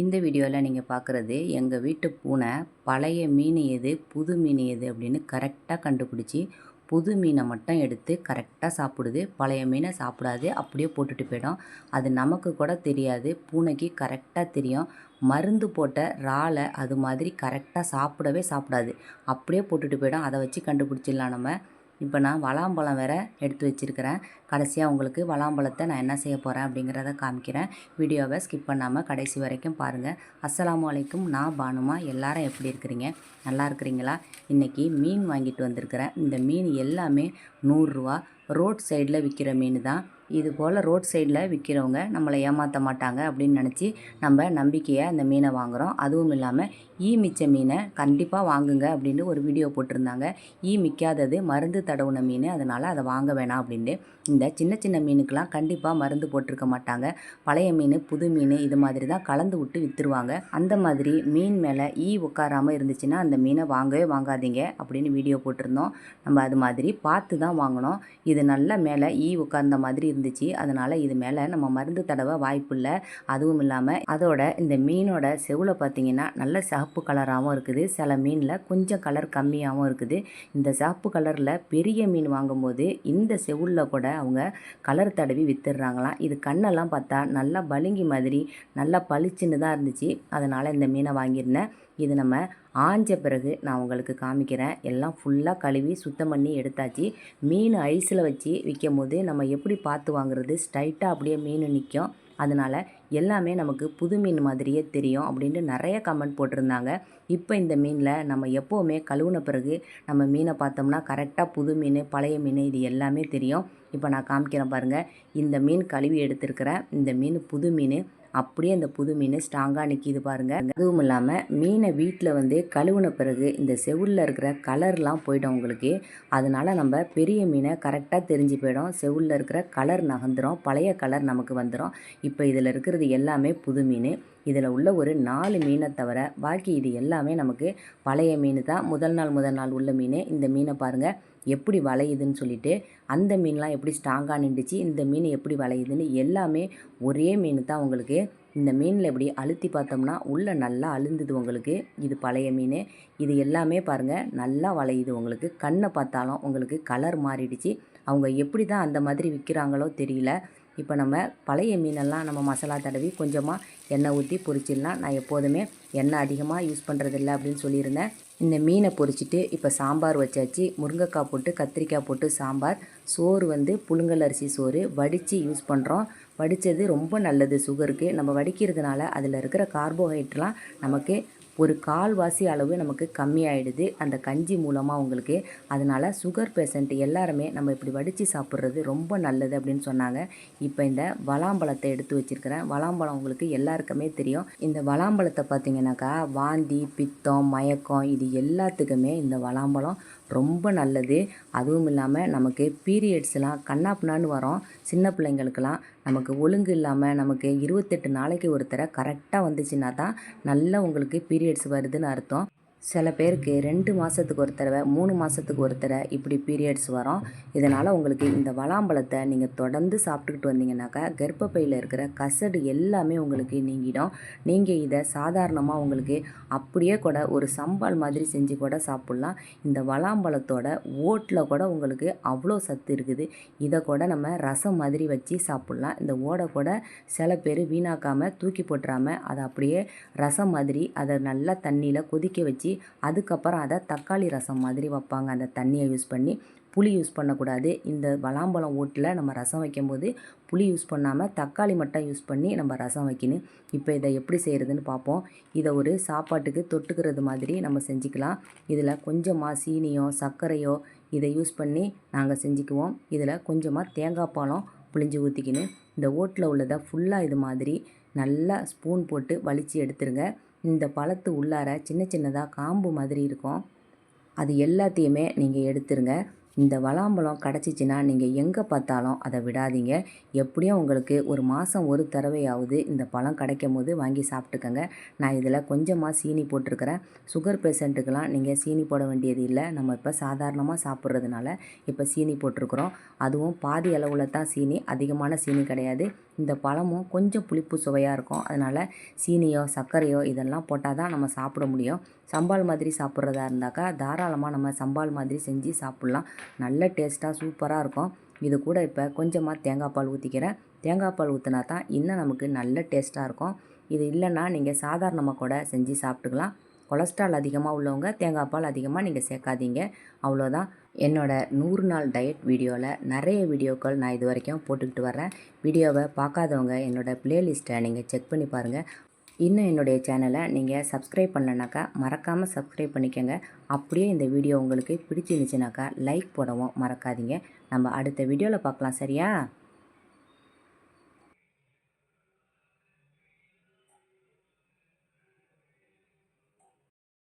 இந்த வீடியோவில் நீங்கள் பார்க்குறது எங்கள் வீட்டு பூனை பழைய மீன் எது புது மீன் எது அப்படின்னு கரெக்டாக கண்டுபிடிச்சி புது மீனை மட்டும் எடுத்து கரெக்டாக சாப்பிடுது. பழைய மீனை சாப்பிடாது அப்படியே போட்டுட்டு போயிடும். அது நமக்கு கூட தெரியாது. பூனைக்கு கரெக்டாக தெரியும். மருந்து போட்ட இறாலை அது மாதிரி கரெக்டாக சாப்பிடவே சாப்பிடாது. அப்படியே போட்டுட்டு போயிடும். அதை வச்சு கண்டுபிடிச்சிடலாம் நம்ம. இப்போ நான் வளாம்பழம் வேற எடுத்து வச்சுருக்கிறேன். கடைசியாக உங்களுக்கு வளாம்பழத்தை நான் என்ன செய்ய போகிறேன் அப்படிங்கிறத காமிக்கிறேன். வீடியோவை ஸ்கிப் பண்ணாமல் கடைசி வரைக்கும் பாருங்கள் அஸ்ஸலாமு அலைக்கும் நான் பானுமா எல்லாரும் எப்படி இருக்கிறீங்க? நல்லா இருக்கிறீங்களா? இன்றைக்கி மீன் வாங்கிட்டு வந்திருக்கிறேன். இந்த மீன் எல்லாமே நூறுரூவா ரோட் சைடில் விற்கிற மீன் தான். இது போல் ரோட் சைடில் விற்கிறவங்க நம்மளை ஏமாற்ற மாட்டாங்க அப்படின்னு நினச்சி நம்ம நம்பிக்கையை அந்த மீனை வாங்குகிறோம் அதுவும் இல்லாமல் ஈ மிச்ச மீனை கண்டிப்பாக வாங்குங்க அப்படின்னு ஒரு வீடியோ போட்டிருந்தாங்க. ஈ மிக்காதது மருந்து தடவுன மீன் அதனால் அதை வாங்க வேணாம் அப்படின்ட்டு இந்த சின்ன சின்ன மீனுக்கெலாம் கண்டிப்பாக மருந்து போட்டிருக்க மாட்டாங்க. பழைய மீன் புது மீன் இது மாதிரி தான் கலந்து விட்டு விற்றுருவாங்க அந்த மாதிரி மீன் மேலே ஈ உட்காராமல் இருந்துச்சுன்னா அந்த மீனை வாங்கவே வாங்காதீங்க அப்படின்னு வீடியோ போட்டிருந்தோம். நம்ம அது மாதிரி பார்த்து தான் வாங்கினோம். இது நல்ல மேலே ஈ உட்கார்ந்த மாதிரி இருந்துச்சு. அதனால் இது மேலே நம்ம மருந்து தடவை வாய்ப்பு இல்லை அதுவும் இல்லாமல் அதோட இந்த மீனோட செவில் பார்த்தீங்கன்னா நல்ல சிவப்பு கலராகவும் இருக்குது. சில மீனில் கொஞ்சம் கலர் கம்மியாகவும் இருக்குது. இந்த சிவப்பு கலரில் பெரிய மீன் வாங்கும்போது இந்த செவுளில் கூட அவங்க கலர் தடவி வித்துடுறாங்களாம் இது கண்ணெல்லாம் பார்த்தா நல்லா பளிங்கி மாதிரி நல்லா பளிச்சுன்னு தான் இருந்துச்சு. அதனால் இந்த மீனை வாங்கியிருந்தேன். இது நம்ம ஆஞ்ச பிறகு நான் உங்களுக்கு காமிக்கிறேன். எல்லாம் ஃபுல்லாக கழுவி சுத்தம் பண்ணி எடுத்தாச்சு. மீன் ஐஸில் வச்சு விற்கும் போது நம்ம எப்படி பார்த்து வாங்குறது? ஸ்ட்ரைட்டாக அப்படியே மீன் நிற்கும் அதனால் எல்லாமே நமக்கு புது மீன் மாதிரியே தெரியும் அப்படின்ட்டு நிறைய கமெண்ட் போட்டிருந்தாங்க. இப்போ இந்த மீனில் நம்ம எப்போவுமே கழுவுன பிறகு நம்ம மீனை பார்த்தோம்னா கரெக்டாக புது மீன் பழைய மீன் இது எல்லாமே தெரியும். இப்போ நான் காமிக்கிறேன் பாருங்கள் இந்த மீன் கழுவி எடுத்திருக்கிறேன். இந்த மீன் புது மீன். அப்படியே அந்த புது மீன் ஸ்ட்ராங்காக நிற்கிது பாருங்கள் அதுவும் இல்லாமல் மீனை வீட்டில் வந்து கழுவுன பிறகு இந்த செவுளில் இருக்கிற கலர்லாம் போயிடும் உங்களுக்கு. அதனால் நம்ம பெரிய மீனை கரெக்டாக தெரிஞ்சு போயிடும். செவுளில் இருக்கிற கலர் நகர்ந்துடும் பழைய கலர் நமக்கு வந்துடும் இப்போ இதில் இருக்கிற இருக்கிறது எல்லாமே புது மீன் இதில் உள்ள ஒரு நாலு மீனை தவிர பாக்கி இது எல்லாமே நமக்கு பழைய மீன் தான். முதல் நாள் முதல் நாள் உள்ள மீன். இந்த மீனை பாருங்கள் எப்படி வளையுதுன்னு சொல்லிட்டு அந்த மீன்லாம் எப்படி ஸ்ட்ராங்காக நின்றுச்சு இந்த மீன் எப்படி வளையுதுன்னு எல்லாமே ஒரே மீன் தான் உங்களுக்கு. இந்த மீனில் எப்படி அழுத்தி பார்த்தோம்னா உள்ளே நல்லா அழுந்துது உங்களுக்கு. இது பழைய மீன். இது எல்லாமே பாருங்கள் நல்லா வளையுது உங்களுக்கு. கண்ணை பார்த்தாலும் உங்களுக்கு கலர் மாறிடுச்சு. அவங்க எப்படி தான் அந்த மாதிரி விற்கிறாங்களோ தெரியல. இப்போ நம்ம பழைய மீனெல்லாம் நம்ம மசாலா தடவி கொஞ்சமாக எண்ணெய் ஊற்றி பொரிச்சிடலாம். நான் எப்போதுமே எண்ணெய் அதிகமாக யூஸ் பண்ணுறதில்ல அப்படின்னு சொல்லியிருந்தேன். இந்த மீனை பொரிச்சிட்டு இப்போ சாம்பார் வச்சாச்சு. முருங்கைக்காய் போட்டு கத்திரிக்காய் போட்டு சாம்பார். சோறு வந்து புழுங்கல் அரிசி சோறு. வடித்து யூஸ் பண்ணுறோம் வடித்தது ரொம்ப நல்லது. சுகருக்கு நம்ம வடிக்கிறதுனால அதில் இருக்கிற கார்போஹைட்ரெலாம் நமக்கு ஒரு கால்வாசி அளவு நமக்கு கம்மியாயிடுது. அந்த கஞ்சி மூலமாக உங்களுக்கு அதனால் சுகர் பேஷண்ட் எல்லாருமே நம்ம இப்படி வடித்து சாப்பிட்றது ரொம்ப நல்லது அப்படின்னு சொன்னாங்க. இப்போ இந்த வளாம்பழத்தை எடுத்து வச்சுருக்கிறேன். வளாம்பழம் உங்களுக்கு எல்லாருக்குமே தெரியும். இந்த வளாம்பழத்தை பார்த்தீங்கன்னாக்கா வாந்தி பித்தம் மயக்கம் இது எல்லாத்துக்குமே இந்த வளாம்பழம் ரொம்ப நல்லது. அதுவும் இல்லாமல் நமக்கு பீரியட்ஸ்லாம் கண்ணாப்புனான்னு வரோம். சின்ன பிள்ளைங்களுக்கெல்லாம் நமக்கு ஒழுங்கு இல்லாமல் நமக்கு இருபத்தெட்டு நாளைக்கு ஒரு தடவை கரெக்டாக வந்துச்சுன்னா தான் நல்லா உங்களுக்கு பீரியட்ஸ் வருதுன்னு அர்த்தம். சில பேருக்கு ரெண்டு மாதத்துக்கு ஒரு தடவை மூணு மாதத்துக்கு ஒரு தடவை இப்படி பீரியட்ஸ் வரும். இதனால் உங்களுக்கு இந்த வளாம்பழத்தை நீங்கள் தொடர்ந்து சாப்பிட்டுக்கிட்டு வந்தீங்கன்னாக்கா கர்ப்பப்பையில் இருக்கிற கசடு எல்லாமே உங்களுக்கு நீங்கிடும். நீங்கள் இதை சாதாரணமாக உங்களுக்கு அப்படியே கூட ஒரு சம்பால் மாதிரி செஞ்சு கூட சாப்பிட்லாம். இந்த வளாம்பழத்தோட ஓட்டில் கூட உங்களுக்கு அவ்வளோ சத்து இருக்குது. இதை கூட நம்ம ரசம் மாதிரி வச்சு சாப்பிட்லாம். இந்த ஓடை கூட சில பேர் வீணாக்காமல் தூக்கி போட்டுறாமல் அதை அப்படியே ரசம் மாதிரி அதை நல்லா தண்ணியில் கொதிக்க வச்சு அதுக்கப்புறம் அதை தக்காளி ரசம் மாதிரி வைப்பாங்க. அந்த தண்ணியை யூஸ் பண்ணி புளி யூஸ் பண்ணக்கூடாது. இந்த பலாம்பழம் ஓட்டில் நம்ம ரசம் வைக்கும்போது புளி யூஸ் பண்ணாமல் தக்காளி மட்டும் யூஸ் பண்ணி நம்ம ரசம் வைக்கணும். இப்போ இதை எப்படி செய்கிறதுன்னு பார்ப்போம். இதை ஒரு சாப்பாட்டுக்கு தொட்டுக்கிறது மாதிரி நம்ம செஞ்சுக்கலாம். இதில் கொஞ்சமாக சீனியோ சர்க்கரையோ இதை யூஸ் பண்ணி நாங்கள் செஞ்சுக்குவோம். இதில் கொஞ்சமாக தேங்காய் பாலம் புளிஞ்சு ஊற்றிக்கின்னு இந்த ஓட்டில் உள்ளதை ஃபுல்லாக இது மாதிரி நல்லா ஸ்பூன் போட்டு வலித்து எடுத்துருங்க. இந்த பழத்து உள்ளார சின்ன சின்னதாக காம்பு மாதிரி இருக்கும். அது எல்லாத்தையுமே நீங்கள் எடுத்துருங்க. இந்த வளாம்பழம் கிடச்சிச்சின்னா நீங்கள் எங்கே பார்த்தாலும் அதை விடாதீங்க. எப்படியும் உங்களுக்கு ஒரு மாதம் ஒரு தடவையாவது இந்த பழம் கிடைக்கும் போது வாங்கி சாப்பிட்டுக்கோங்க. நான் இதில் கொஞ்சமாக சீனி போட்டிருக்கிறேன். சுகர் பேஷண்ட்டுக்கெலாம் நீங்கள் சீனி போட வேண்டியது இல்லை. நம்ம இப்போ சாதாரணமாக சாப்பிட்றதுனால இப்போ சீனி போட்டிருக்கிறோம். அதுவும் பாதி அளவில் தான் சீனி அதிகமான சீனி கிடையாது. இந்த பழமும் கொஞ்சம் புளிப்பு சுவையாக இருக்கும். அதனால் சீனியோ சர்க்கரையோ இதெல்லாம் போட்டால் தான் நம்ம சாப்பிட முடியும். சம்பால் மாதிரி சாப்பிட்றதா இருந்தாக்கா தாராளமாக நம்ம சம்பால் மாதிரி செஞ்சு சாப்பிட்லாம். நல்ல டேஸ்ட்டாக சூப்பராக இருக்கும். இது கூட இப்போ கொஞ்சமாக தேங்காய் பால் ஊற்றிக்கிறேன் தேங்காய் பால் ஊற்றினா தான் இன்னும் நமக்கு நல்ல டேஸ்ட்டாக இருக்கும். இது இல்லைன்னா நீங்கள் சாதாரணமாக கூட செஞ்சு சாப்பிட்டுக்கலாம். கொலஸ்ட்ரால் அதிகமாக உள்ளவங்க தேங்காய் பால் அதிகமாக நீங்கள் சேர்க்காதீங்க. அவ்வளோதான் என்னோட நூறு நாள் டயட் வீடியோவில் நிறைய வீடியோக்கள் நான் இது வரைக்கும் போட்டுக்கிட்டு வரேன் வீடியோவை பார்க்காதவங்க என்னோடய ப்ளேலிஸ்ட்டை நீங்கள் செக் பண்ணி பாருங்கள் இன்னும் என்னுடைய சேனலை நீங்கள் சப்ஸ்கிரைப் பண்ணலனாக்கா மறக்காமல் சப்ஸ்கிரைப் பண்ணிக்கோங்க. அப்படியே இந்த வீடியோ உங்களுக்கு பிடிச்சிருந்துச்சுனாக்கா லைக் போடவும் மறக்காதீங்க. நம்ம அடுத்த வீடியோவில் பார்க்கலாம் சரியா?